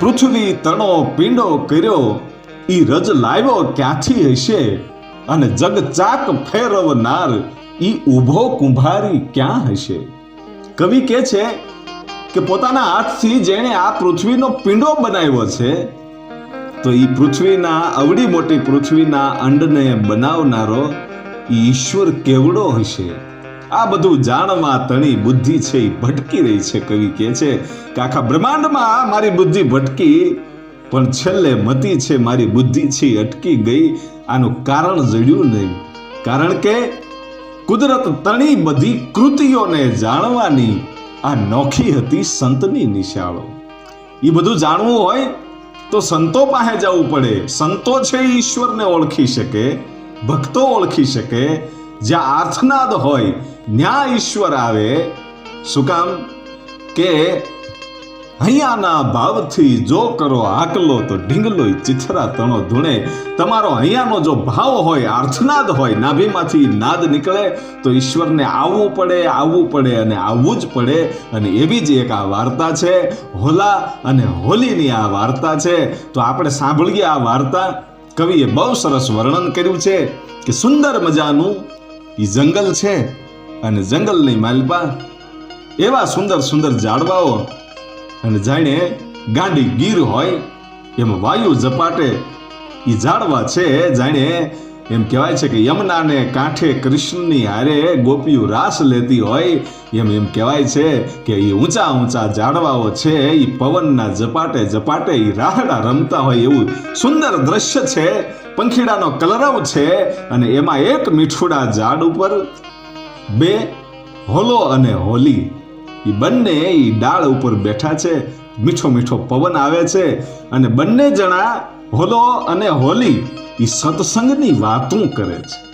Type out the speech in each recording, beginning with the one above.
પૃથ્વી તણો, પીંડો કર્યો. ઈ રજ લાવ્યો ક્યાંથી હશે? અને જગ ચાક ફેરવનાર ઈ ઊભો કુંભારી ક્યાં હશે? કવિ કે છે કે પોતાના હાથથી જેણે આ પૃથ્વીનો પીંડો બનાવ્યો છે, તો ઈ પૃથ્વીના અવડી મોટી પૃથ્વીના અંડને બનાવનારો ઈશ્વર કેવડો હશે? આ બધું જાણવા તણી બુદ્ધિ છે એ ભટકી રહી છે, કવિ કે છે કે આખા બ્રહ્માંડમાં મારી બુદ્ધિ ભટકી, પણ છેલ્લે મતી છે મારી બુદ્ધિ છે અટકી ગઈ, આનું કારણ જડ્યું નહીં. કારણ કે કુદરત તણી બધી કૃતિઓને જાણવાની આ નોખી હતી સંતની નિશાળો. એ બધું જાણવું હોય તો સંતો પાસે જવું પડે. સંતો છે ઈશ્વરને ઓળખી શકે, ભક્તો ઓળખી શકે જ્યાં આર્થનાદ હોય ન્યા ઈશ્વર આવે. શું કામ? કે અહીંયાના ભાવથી જો કરો આકલો તો ઢીંગલો ચિથરા તણો ધૂણે. તમારો અહીંયાનો જો ભાવ હોય, આર્થનાદ હોય, નાભીમાંથી નાદ નીકળે, તો ઈશ્વરને આવવું પડે આવવું પડે અને આવવું જ પડે. અને એવી જ એક આ વાર્તા છે, હોલા અને હોલીની આ વાર્તા છે. તો આપણે સાંભળીએ આ વાર્તા. કવિએ બહુ સરસ વર્ણન કર્યું છે કે સુંદર મજાનું એ જંગલ છે અને જંગલની માલપા એવા સુંદર સુંદર ઝાડવાઓ અને જાણે ગાંડી ગીર હોય, એમ વાયુ ઝપાટે. એ ઝાડવા છે જાણે એમ કહેવાય છે કે યમુનાને કાંઠે કૃષ્ણની હારે ગોપીઓ રાસ લેતી હોય, એમ એમ કહેવાય છે કે એ ઊંચા ઊંચા ઝાડવાઓ છે એ પવનના ઝપાટે ઝપાટે એ રાહડા રમતા હોય એવું સુંદર દ્રશ્ય છે, પંખીડાનો કલરવ છે અને એમાં એક મીઠુડા ઝાડ ઉપર, બે હોલો અને હોલી. એ બંને એ ડાળ ઉપર બેઠા છે, મીઠો મીઠો પવન આવે છે અને બંને જણા હોલો અને હોલી એ સત્સંગની વાતું કરે છે.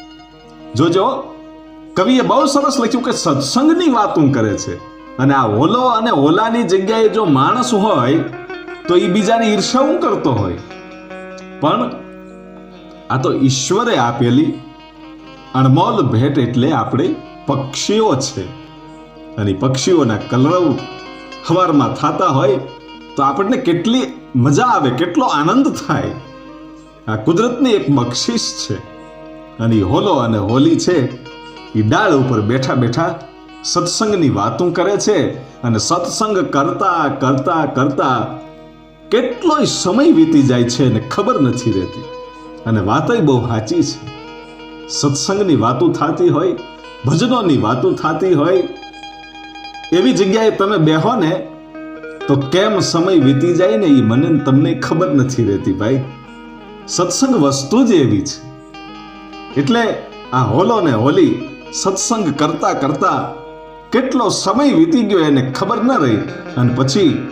જોજો, કવિએ બહુ સરસ લખ્યું કે સત્સંગની વાતું કરે છે. અને આ ઓલો અને ઓલાની જગ્યાએ જો માણસ હોય, તો એ બીજાની ઈર્ષાઓ કરતો હોય. પણ આ તો ઈશ્વરે આપેલી અણમોલ ભેટ એટલે આપણે પક્ષીઓ છે. અને પક્ષીઓના કલરવ હવારમાં થતા હોય, તો આપણને કેટલી મજા આવે, કેટલો આનંદ થાય. આ કુદરતની એક બક્ષિસ છે. અને હોલો અને હોલી છે, એ ડાળ ઉપર બેઠા બેઠા સત્સંગની વાતો કરે છે અને સત્સંગ કરતા કરતા કરતા કેટલોય સમય વીતી જાય છે અને ખબર નથી રહેતી. અને વાતોય બહુ સાચી છે. સત્સંગની વાતો થતી હોય, ભજનોની વાતો થતી હોય, એવી જગ્યાએ તમે બેહો ને, તો કેમ સમય વીતી જાય ને એ મને તમને ખબર નથી રહેતી ભાઈ. સત્સંગ વસ્તુ જ એવી છે. એટલે આ હોલો ને હોલી સત્સંગ કરતા કરતા કેટલો સમય વીતી ગયો એને ખબર ન રહી. અને પછી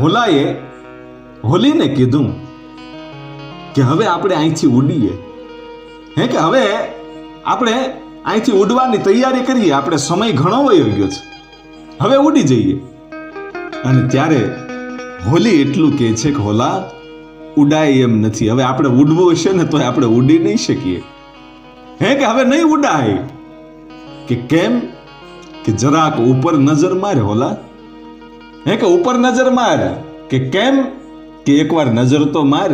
હોલાએ હોલીને કીધું કે હવે આપણે અહીંથી ઉડીએ. હે કે હવે આપણે અહીંથી ઉડવાની તૈયારી કરીએ. આપણે સમય ઘણો વયો ગયો છે. હવે ઉડી જઈએ. અને ત્યારે હોલી એટલું કહે છે કે હોલા ઉડાય એમ નથી. હવે આપણે ઉડવું હશે ને તો આપણે ઉડી નહીં શકીએ. હે કે હવે નહીં ઉડાય? કે કેમ? કે જરાક ઉપર નજર મારે હોલા. હે કે ઉપર નજર માર? કે કેમ? કે એકવાર નજર તો માર.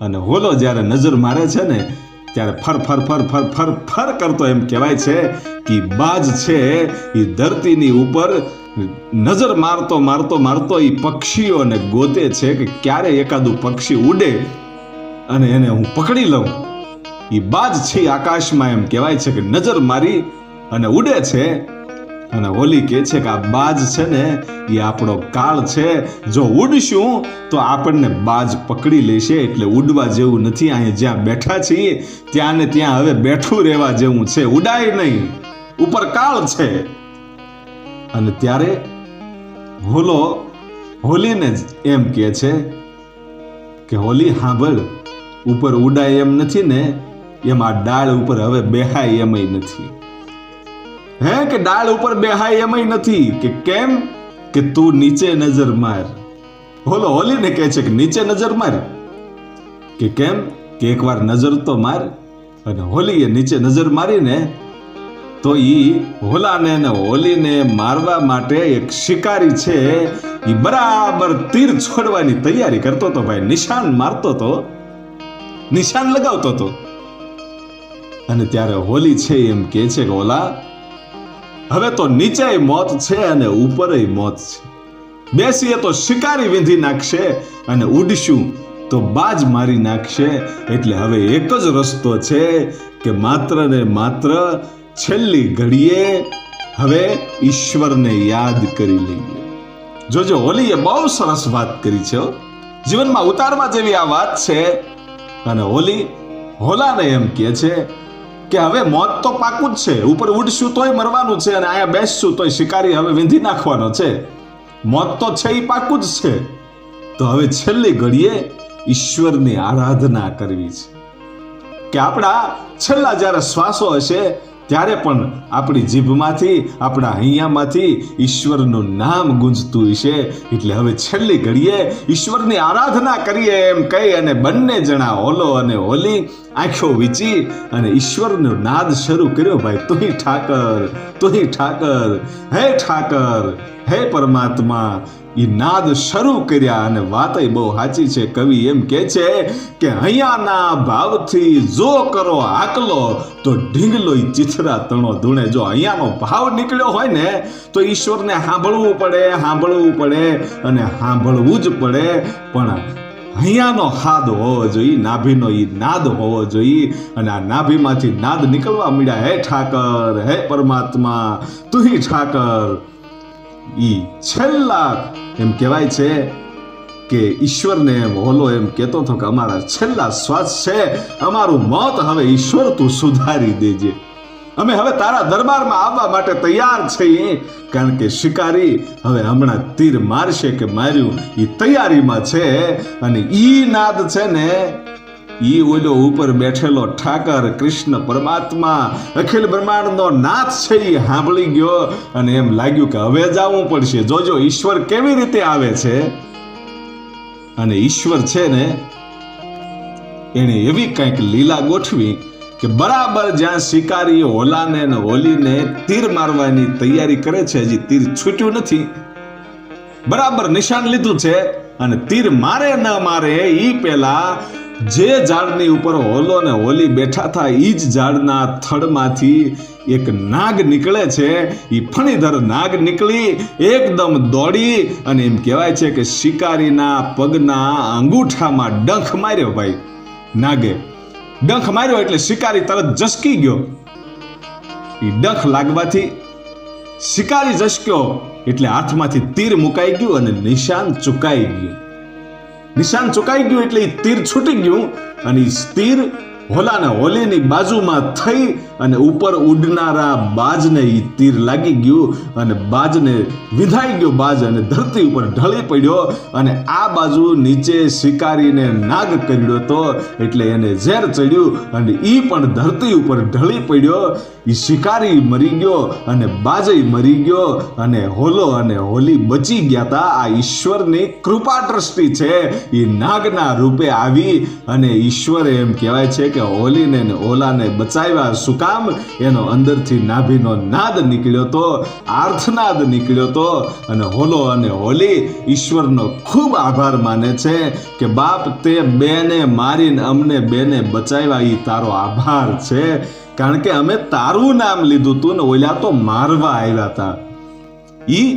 અને હોલો જ્યારે નજર મારે છે ને, ત્યારે ફર ફર ફર ફર ફર ફર કરતો એમ કહેવાય છે કે બાજ છે એ ધરતીની ઉપર નજર મારતો મારતો મારતો એ પક્ષીઓને ગોતે છે કે ક્યારે એકાદું પક્ષી ઉડે અને એને હું પકડી લઉં. એ બાજ છે આકાશમાં એમ કહેવાય છે કે નજર મારી અને ઉડે છે. અને ઓલી કહે છે કે આ બાજ છે ને એ આપણો કાળ છે. જો ઉડશું તો આપણને બાજ પકડી લેશે એટલે ઉડવા જેવું નથી. અહીં જ્યાં બેઠા છીએ ત્યાં ને ત્યાં હવે બેઠું રહેવા જેવું છે. ઉડાય નહીં. ઉપર કાળ છે. અને ત્યારે હોલો હોલીને જ એમ કહે છે કે હોલી હાંભળ, ઉપર ઉડાય એમ નથી ને, એમ આ ડાળ ઉપર હવે બેહાય એમય નથી. હે કે ડાળ ઉપર બેહાય એમય નથી? કે કેમ? કે તું નીચે નજર માર. હોલો હોલીને કહે છે કે નીચે નજર માર. કે કેમ? કે એકવાર નજર તો માર અને હોલીએ નીચે નજર મારીને તો ઈ હોલાને ને હોલીને મારવા માટે એક શિકારી છે. ઈ બરાબર તીર છોડવાની તૈયારી કરતો હતો ભાઈ. નિશાન મારતો હતો. નિશાન લગાવતો હતો. અને ત્યારે હોલી છે એમ કે છે કે, ઓલા, હવે તો નીચે મોત છે અને ઉપર મોત છે. બેસીએ તો શિકારી વીંધી નાખશે અને ઉડશું તો બાજ મારી નાખશે. એટલે હવે એક જ રસ્તો છે કે માત્ર ને માત્ર છેલ્લી ઘડીએ હવે ઈશ્વરને યાદ કરી લઈએ. જોજો, હોલીએ બહુ સરસ વાત કરી છે. જીવનમાં ઉતારવા જેવી આ વાત છે અને હોલી હોલાને એમ કહે છે કે હવે મોત તો પાકું જ છે. ઉપર ઉડશું તોય મરવાનું છે અને અહીંયા બેસશું તોય શિકારી હવે વીંધી નાખવાનો છે. મોત તો છે એ પાકું જ છે. તો હવે છેલ્લી ઘડીએ ઈશ્વરની આરાધના કરવી છે. કે આપણા છેલ્લા જ્યારે શ્વાસો હશે ત્યારે પણ આપણી જીભમાંથી, આપણા હૈયામાંથી ઈશ્વરનું નામ ગુંજતું હશે. એટલે હવે છેલ્લી ઘડીએ ઈશ્વરની આરાધના કરીએ એમ કહી અને બંને જણા હોલો અને હોલી આંખો વીચી અને ઈશ્વરનો નાદ શરૂ કર્યો, ભાઈ તુહી ઠાકર તુહી ઠાકર, હે ઠાકર, હે પરમાત્મા એ નાદ શરૂ કર્યા અને વાતય બહુ સાચી છે. કવિ એમ કે છે કે અહીંયાના ભાવથી જો કરો આકલો, તો ઢીંગલો ચિથરા તણો ધૂણે. જો અહીંયાનો ભાવ નીકળ્યો હોય ને, તો ઈશ્વરને સાંભળવું પડે સાંભળવું પડે અને સાંભળવું જ પડે. પણ અહીંયાનો હાદ હોવો જોઈએ, નાભીનો ઈ નાદ હોવો જોઈએ અને આ નાભીમાંથી નાદ નીકળવા મળ્યા હે ઠાકર, હે પરમાત્મા, તું ઠાકર. ઈ છેલ્લા એમ કહેવાય છે કે ઈશ્વરને હોલો એમ કહેતો હતો કે અમારા છેલ્લા શ્વાસ છે. અમારું મોત હવે ઈશ્વર તું સુધારી દેજે. અમે હવે તારા દરબારમાં આવવા માટે તૈયાર છીએ. કારણ કે શિકારી હવે હમણાં તીર મારશે કે માર્યું એ તૈયારીમાં છે. અને ઈ નાદ છે ને ઈ ઓલો ઉપર બેઠેલો ઠાકર કૃષ્ણ પરમાત્મા અખિલ બ્રહ્માંડનો નાથ છે એ સાંભળી ગયો અને એમ લાગ્યું કે હવે જવું પડશે. જોજો, ઈશ્વર કેવી રીતે આવે છે? અને ઈશ્વર છે ને, એણે એવી કંઈક લીલા ગોઠવી કે બરાબર જ્યાં શિકારી હોલાને ને હોલીને તીર મારવાની તૈયારી કરે છે, હજી તીર છૂટ્યું નથી. બરાબર નિશાન લીધું છે અને તીર મારે ન મારે એ પેલા જે ઝાડની ઉપર હોલો ને હોલી બેઠા હતા એ જ ઝાડના થડમાંથી એક નાગ નીકળે છે. એ ફણીધર નાગ નીકળી, એકદમ દોડી અને એમ કહેવાય છે કે શિકારીના પગના અંગૂઠામાં ડંખ માર્યો ભાઈ, નાગે. ડંખ માર્યો એટલે શિકારી તરત જસકી ગયો. એ ડંખ લાગવાથી શિકારી જશક્યો એટલે હાથમાંથી તીર મુકાઈ ગયું અને નિશાન ચુકાઈ ગયું. નિશાન ચુકાઈ ગયું એટલે એ તીર છૂટી ગયું અને તીર હોલાને હોલીની બાજુમાં થઈ અને ઉપર ઉડનારા બાજને એ તીર લાગી ગયું અને બાજને વિધાઈ ગયો બાજ અને ધરતી ઉપર ઢળી પડ્યો અને આ બાજુ નીચે શિકારીને નાગ કર્યો હતો એટલે એને ઝેર ચડ્યું અને એ પણ ધરતી ઉપર ઢળી પડ્યો શિકારી મરી ગયો અને બાજય મરી ગયો અને હોલો અને હોલી બચી ગયા હતા આ ઈશ્વરની કૃપા દ્રષ્ટિ છે. એ નાગના રૂપે આવી અને ઈશ્વરે એમ કહેવાય છે કે હોલીને ને ઓલાને બચાવ્યા. શું એનો અંદરથી નાભીનો નાદ નીકળ્યો તો, આર્થનાદ નીકળ્યો તો અને હોલો અને હોલી ઈશ્વરનો ખૂબ આભાર માને છે કે બાપ તે બેને મારીને અમને બેને બચાવ્યા. એ તારો આભાર છે. કારણ કે અમે તારું નામ લીધું તું ને ઓલા તો મારવા આવ્યા હતા. ઈ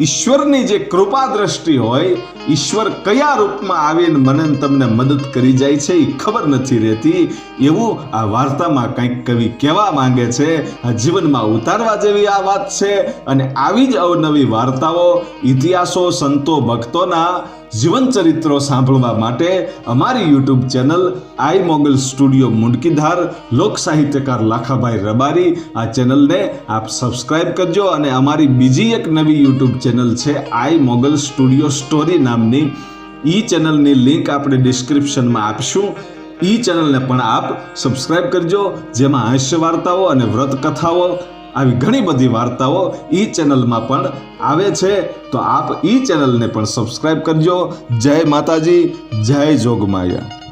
ઈશ્વરની જે કૃપા દ્રષ્ટિ હોય, ઈશ્વર કયા રૂપમાં આવીને મને તમને મદદ કરી જાય છે એ ખબર નથી રહેતી. એવું આ વાર્તામાં કંઈક કવિ કહેવા માંગે છે, આ જીવનમાં ઉતારવા જેવી આ વાત છે અને આવી જ અવનવી વાર્તાઓ ઇતિહાસો, સંતો, ભક્તોના જીવન ચરિત્રો સાંભળવા માટે અમારી YouTube channel Aai Mogal studio Mundkidhar, લોક સાહિત્યકાર લાખાભાઈ રબારી. આ ચેનલને આપ સબસ્ક્રાઇબ કરજો અને અમારી બીજી એક નવી યુટ્યુબ ચેનલ છે આઈ મોગલ સ્ટુડિયો સ્ટોરી નામની. ઈ ચેનલની લિંક આપણે ડિસ્ક્રિપ્શનમાં આપશું. ઈ ચેનલને પણ આપ સબસ્ક્રાઇબ કરજો, જેમાં હાસ્ય વાર્તાઓ અને વ્રત કથાઓ આવી ઘણી બધી વાર્તાઓ ઈ ચેનલમાં પણ આવે છે. તો આપ ઈ ચેનલને પણ સબસ્ક્રાઈબ કરજો. જય માતાજી, જય જોગમાયા.